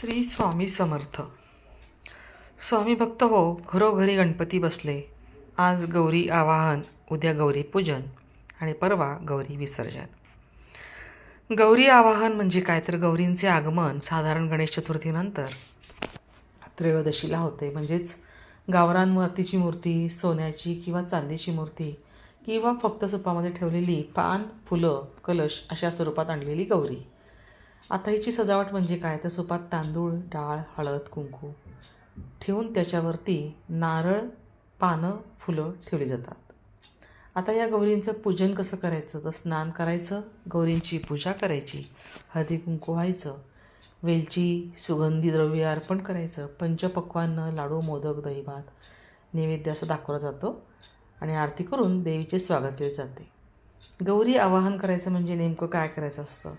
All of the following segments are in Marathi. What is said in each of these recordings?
श्री स्वामी समर्थ. स्वामी भक्त हो घरोघरी गणपती बसले. आज गौरी आवाहन उद्या गौरी पूजन आणि परवा गौरी विसर्जन. गौरी आवाहन म्हणजे काय? तर गौरींचे आगमन साधारण गणेश चतुर्थीनंतर त्रयोदशीला होते. म्हणजेच गावरान मूर्ती सोन्याची किंवा चांदीची मूर्ती किंवा फक्त सुपामध्ये ठेवलेली पान फुलं कलश अशा स्वरूपात आणलेली गौरी. आता हिची सजावट म्हणजे काय? तर सुपात तांदूळ डाळ हळद कुंकू ठेवून त्याच्यावरती नारळ पानं फुलं ठेवली जातात. आता या गौरींचं पूजन कसं करायचं? तर स्नान करायचं गौरींची पूजा करायची हळदी कुंकू व्हायचं वेलची सुगंधी द्रव्य अर्पण करायचं पंचपक्वान्न लाडू मोदक दहीभात नैवेद्य असं दाखवला जातो आणि आरती करून देवीचे स्वागत केले जाते. गौरी आवाहन करायचं म्हणजे नेमकं काय करायचं असतं?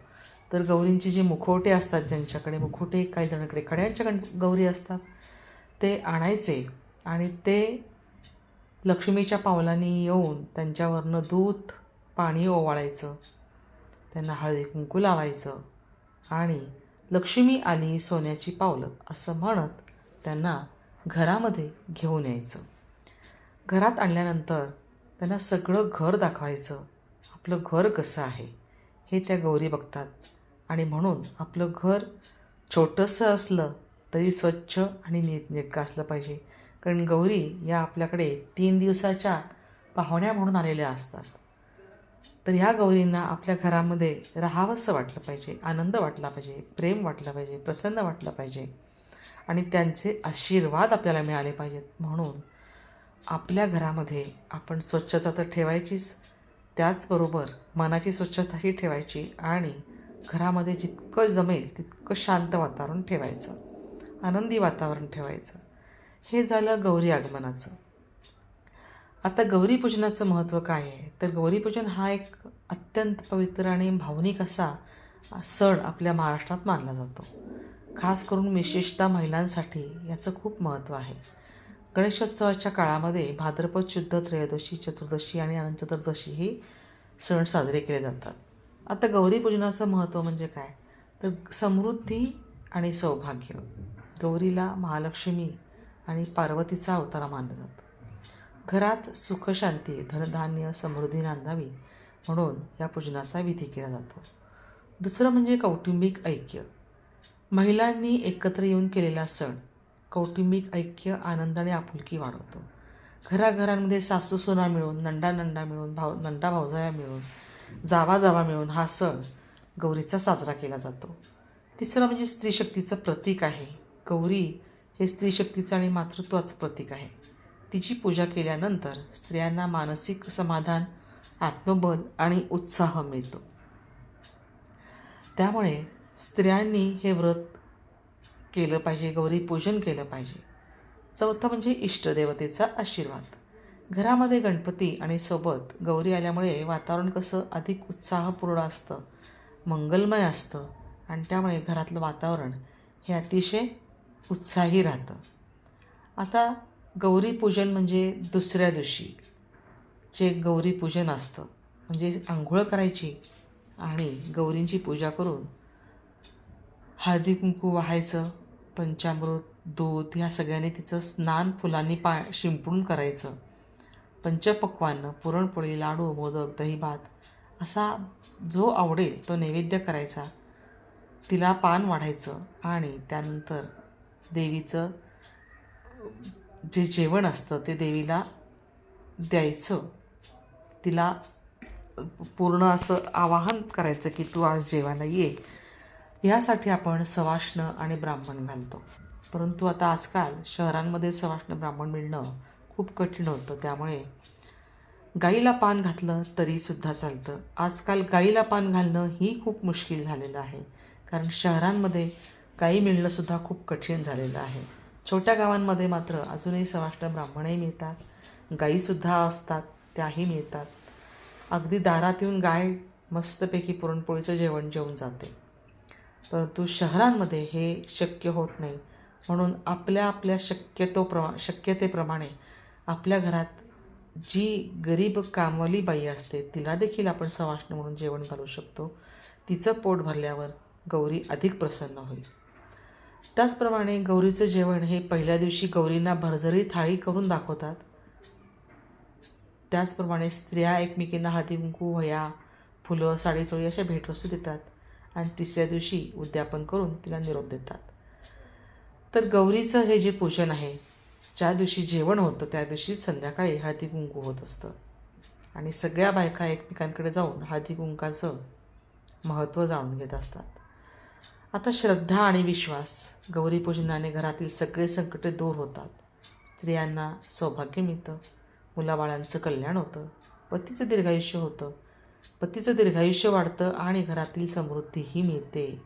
तर गौरींचे जे मुखवटे असतात ज्यांच्याकडे मुखवटे काही जणांकडे खड्यांच्या गौरी असतात ते आणायचे आणि ते लक्ष्मीच्या पावलांनी येऊन त्यांच्यावरनं दूध पाणी ओवाळायचं. त्यांना हळदी कुंकू लावायचं आणि लक्ष्मी आली सोन्याची पावलं असं म्हणत त्यांना घरामध्ये घेऊन यायचं. घरात आणल्यानंतर त्यांना सगळं घर दाखवायचं. आपलं घर कसं आहे हे त्या गौरी बघतात. आणि म्हणून आपलं घर छोटंसं असलं तरी स्वच्छ आणि नीटनेटकं असलं पाहिजे. कारण गौरी या आपल्याकडे तीन दिवसाच्या पाहुण्या म्हणून आलेल्या असतात. तर ह्या गौरींना आपल्या घरामध्ये राहावंसं वाटलं पाहिजे आनंद वाटला पाहिजे प्रेम वाटलं पाहिजे प्रसन्न वाटलं पाहिजे. आणि त्यांचे आशीर्वाद आपल्याला मिळाले पाहिजेत. म्हणून आपल्या घरामध्ये आपण स्वच्छता तर ठेवायचीच त्याचबरोबर मनाची स्वच्छताही ठेवायची आणि घरामध्ये जितकं जमेल तितकं शांत वातावरण ठेवायचं. आनंदी वातावरण ठेवायचं. हे झालं गौरी आगमनाचं. आता गौरीपूजनाचं महत्त्व काय आहे? तर गौरीपूजन हा एक अत्यंत पवित्र आणि भावनिक असा सण आपल्या महाराष्ट्रात मानला जातो. खास करून विशेषतः महिलांसाठी याचं खूप महत्त्व आहे. गणेशोत्सवाच्या काळामध्ये भाद्रपद शुद्ध त्रयोदशी चतुर्दशी आणि अनंत चतुर्दशी ही सण साजरे केले जातात. आता गौरीपूजनाचं महत्त्व म्हणजे काय? तर समृद्धी आणि सौभाग्य. गौरीला महालक्ष्मी आणि पार्वतीचा अवतारा मानलं जातं. घरात सुखशांती धनधान्य समृद्धी नांदावी म्हणून या पूजनाचा विधी केला जातो. दुसरं म्हणजे कौटुंबिक ऐक्य. महिलांनी एकत्र येऊन केलेला सण कौटुंबिक ऐक्य आनंद आणि आपुलकी वाढवतो. घराघरांमध्ये सासू सुना मिळून नंडा नंडा मिळून भाव नंडा भावजाया मिळून जावा जावा मिळून हा सण गौरीचा साजरा केला जातो. तिसरं म्हणजे स्त्रीशक्तीचं प्रतीक आहे. गौरी हे स्त्रीशक्तीचं आणि मातृत्वाचं प्रतीक आहे. तिची पूजा केल्यानंतर स्त्रियांना मानसिक समाधान आत्मबल आणि उत्साह मिळतो. त्यामुळे स्त्रियांनी हे व्रत केलं पाहिजे गौरी पूजन केलं पाहिजे. चौथं म्हणजे इष्टदेवतेचा आशीर्वाद. घरामध्ये गणपती आणि सोबत गौरी आल्यामुळे वातावरण कसं अधिक उत्साहपूर्ण असतं मंगलमय असतं आणि त्यामुळे घरातलं वातावरण हे अतिशय उत्साही राहतं. आता गौरी पूजन म्हणजे दुसऱ्या दिवशी. जे गौरी पूजन असतं म्हणजे आंघोळ करायची आणि गौरींची पूजा करून हळदी कुंकू वाहायचं पंचामृत दूध ह्या सगळ्यांनी तिचं स्नान फुलांनी पा शिंपडून करायचं. पंचपक्वान्न पुरणपोळी लाडू मोदक दहीभात असा जो आवडेल तो नैवेद्य करायचा. तिला पान वाढायचं आणि त्यानंतर देवीचं जे जेवण असतं ते देवीला द्यायचं. तिला पूर्ण असं आवाहन करायचं की तू आज जेवायला ये. यासाठी आपण सवाष्ण आणि ब्राह्मण घालतो. परंतु आता आजकाल शहरांमध्ये सवाष्ण ब्राह्मण मिळणं खूप कठीण होतं. त्यामुळे गाईला पान घातलं तरीसुद्धा चालतं. आजकाल गाईला पान घालणं ही खूप मुश्किल झालेलं आहे. कारण शहरांमध्ये गाई मिळणंसुद्धा खूप कठीण झालेलं आहे. छोट्या गावांमध्ये मात्र अजूनही सवाष्ट ब्राह्मणही मिळतात. गाईसुद्धा असतात त्याही मिळतात. अगदी दारात येऊन गाय मस्तपैकी पुरणपोळीचं जेवण जेवून जाते. परंतु शहरांमध्ये हे शक्य होत नाही. म्हणून आपल्या आपल्या शक्यतो प्रमा शक्यतेप्रमाणे आपल्या घरात जी गरीब कामवाली बाई असते तिला देखील आपण सवाष्ण म्हणून जेवण घालू शकतो. तिचं पोट भरल्यावर गौरी अधिक प्रसन्न होईल. त्याचप्रमाणे गौरीचं जेवण हे पहिल्या दिवशी गौरींना भरझरी थाळी करून दाखवतात. त्याचप्रमाणे स्त्रिया एकमेकींना हळदी कुंकू वह्या फुलं साडीचोळी अशा भेटवस्तू देतात आणि तिसऱ्या दिवशी उद्यापन करून तिला निरोप देतात. तर गौरीचं हे जे पूजन आहे ज्या दिवशी जेवण होतं त्या दिवशी संध्याकाळी हळदी कुंकू होत असतं. आणि सगळ्या बायका एकमेकांकडे जाऊन हळदी कुंकाचं महत्त्व जाणून घेत असतात. आता श्रद्धा आणि विश्वास गौरीपूजनाने घरातील सगळे संकटे दूर होतात. स्त्रियांना सौभाग्य मिळतं मुलाबाळांचं कल्याण होतं पतीचं दीर्घायुष्य होतं. पतीचं दीर्घायुष्य वाढतं आणि घरातील समृद्धीही मिळते.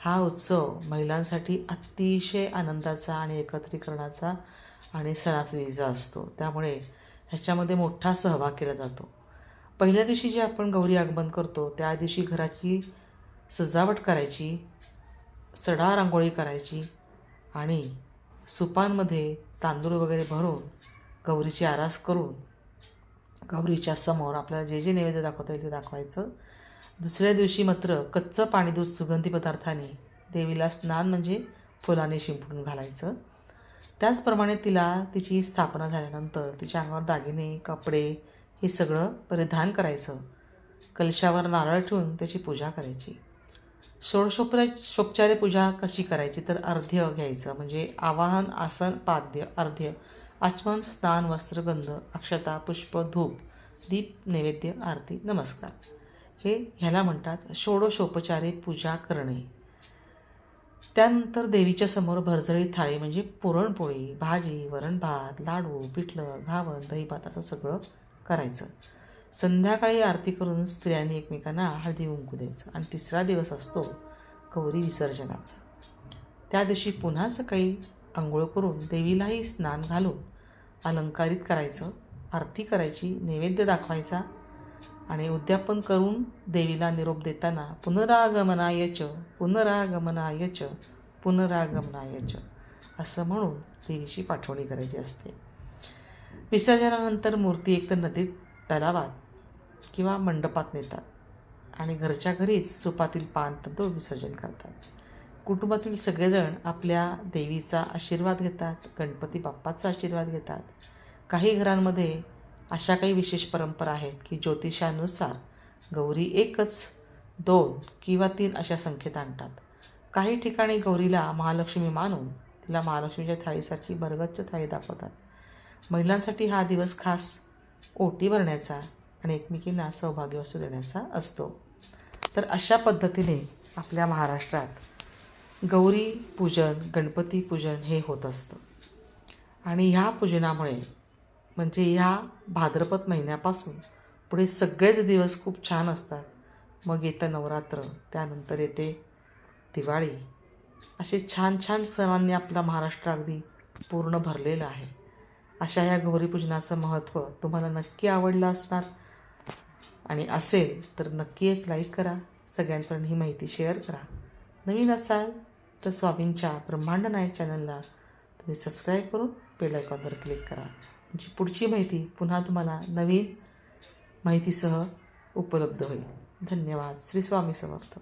हा उत्सव महिलांसाठी अतिशय आनंदाचा आणि एकत्रीकरणाचा आणि सणासुदीचा असतो. त्यामुळे ह्याच्यामध्ये मोठा सहभाग केला जातो. पहिल्या दिवशी जे आपण गौरी आगमन करतो त्या दिवशी घराची सजावट करायची सडा रांगोळी करायची आणि सुपांमध्ये तांदूळ वगैरे भरून गौरीची आरास करून गौरीच्या समोर आपल्याला जे जे नैवेद्य दाखवता येईल ते दाखवायचं. दुसऱ्या दिवशी मात्र कच्चं पाणी दूध सुगंधी पदार्थाने देवीला स्नान म्हणजे फुलाने शिंपडून घालायचं. त्याचप्रमाणे तिला तिची स्थापना झाल्यानंतर तिच्या अंगावर दागिने कपडे हे सगळं परिधान करायचं. कलशावर नारळ ठेवून त्याची पूजा करायची. षोडशोपरा शोपचारे पूजा कशी करायची तर अर्ध्य घ्यायचं म्हणजे आवाहन आसन पाद्य अर्ध्य आचमन स्नान वस्त्रगंध अक्षता पुष्प धूप दीप नैवेद्य आरती नमस्कार. हे ह्याला म्हणतात षोडशोपचारे पूजा करणे. त्यानंतर देवीच्या समोर भरझळी थाळी म्हणजे पुरणपोळी भाजी वरण भात लाडू पिठलं घावन दहीभात असं सगळं करायचं. संध्याकाळी आरती करून स्त्रियांनी एकमेकांना हळदी उंकू द्यायचं आणि तिसरा दिवस असतो गौरी विसर्जनाचा. त्या दिवशी पुन्हा सकाळी आंघोळ करून देवीलाही स्नान घालून अलंकारित करायचं आरती करायची नैवेद्य दाखवायचा आणि उद्यापन करून देवीला निरोप देताना पुनरागमनायच पुनरागमनायच पुनरागमनायच असं म्हणून देवीची पाठवणी करायची असते. विसर्जनानंतर मूर्ती एकतर नदीत तलावात किंवा मंडपात नेतात आणि घरच्या घरीच सुपातील पान तांदूळ विसर्जन करतात. कुटुंबातील सगळेजण आपल्या देवीचा आशीर्वाद घेतात गणपती बाप्पाचा आशीर्वाद घेतात. काही घरांमध्ये अशा काही विशेष परंपरा आहेत की ज्योतिषानुसार गौरी एकच दोन किंवा तीन अशा संख्येत आणतात. काही ठिकाणी गौरीला महालक्ष्मी मानून तिला महालक्ष्मीच्या थाळीसारखी भरगच्च थाळी दाखवतात. महिलांसाठी हा दिवस खास ओटी भरण्याचा आणि एकमेकींना सौभाग्यवस्तू देण्याचा असतो. तर अशा पद्धतीने आपल्या महाराष्ट्रात गौरी पूजन गणपती पूजन हे होत असतं. आणि ह्या पूजनामुळे म्हणजे ह्या भाद्रपद महिन्यापासून पुढे सगळेच दिवस खूप छान असतात. मग येतं नवरात्र त्यानंतर येते दिवाळी. असे छान छान सणांनी आपला महाराष्ट्र अगदी पूर्ण भरलेला आहे. अशा ह्या गौरीपूजनाचं महत्त्व तुम्हाला नक्की आवडलं असणार. आणि असेल तर नक्की एक लाईक करा. सगळ्यांपर्यंत ही माहिती शेअर करा. नवीन असाल तर स्वामींच्या ब्रह्मांड नायक चॅनलला तुम्ही सबस्क्राईब करून बेलायकॉनवर क्लिक करा. जी पुढची माहिती पुन्हा तुम्हाला नवीन माहितीसह उपलब्ध होईल. धन्यवाद. श्री स्वामी समर्थ.